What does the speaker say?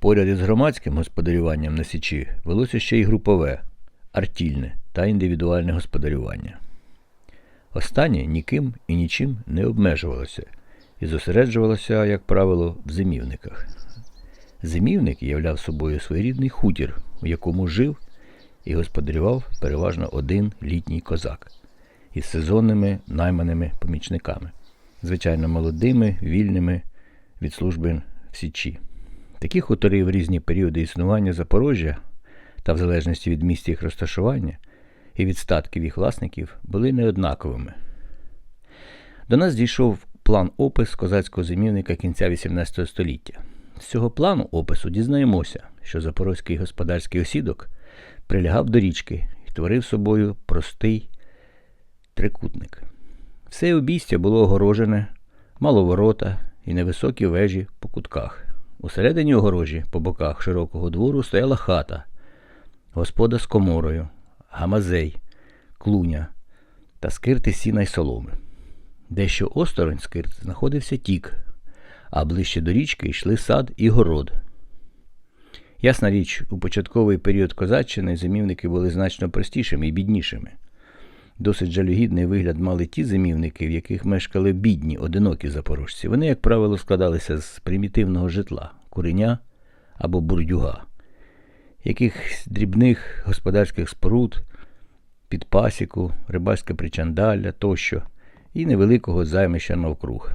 Поряд із громадським господарюванням на Січі велося ще й групове, артільне та індивідуальне господарювання. Останнє ніким і нічим не обмежувалося і зосереджувалося, як правило, в зимівниках. Зимівник являв собою своєрідний хутір, у якому жив і господарював переважно один літній козак із сезонними найманими помічниками, звичайно молодими, вільними від служби в Січі. Такі хутори в різні періоди існування Запорожжя та в залежності від місця їх розташування і від статків їх власників були неоднаковими. До нас дійшов план опис козацького зимівника кінця XVIII століття. З цього плану опису дізнаємося, що запорозький господарський осідок прилягав до річки і творив собою простий трикутник. Все обійстя було огорожене, мало ворота і невисокі вежі по кутках. Усередині огорожі, по боках широкого двору, стояла хата, господа з коморою, гамазей, клуня та скирти сіна й соломи. Дещо осторонь скирт знаходився тік, а ближче до річки йшли сад і город. Ясна річ, у початковий період козаччини зимівники були значно простішими і біднішими. Досить жалюгідний вигляд мали ті зимівники, в яких мешкали бідні, одинокі запорожці. Вони, як правило, складалися з примітивного житла куреня або бурдюга, якихось дрібних господарських споруд, підпасіку, рибальське причандалля тощо, і невеликого займища навкруг.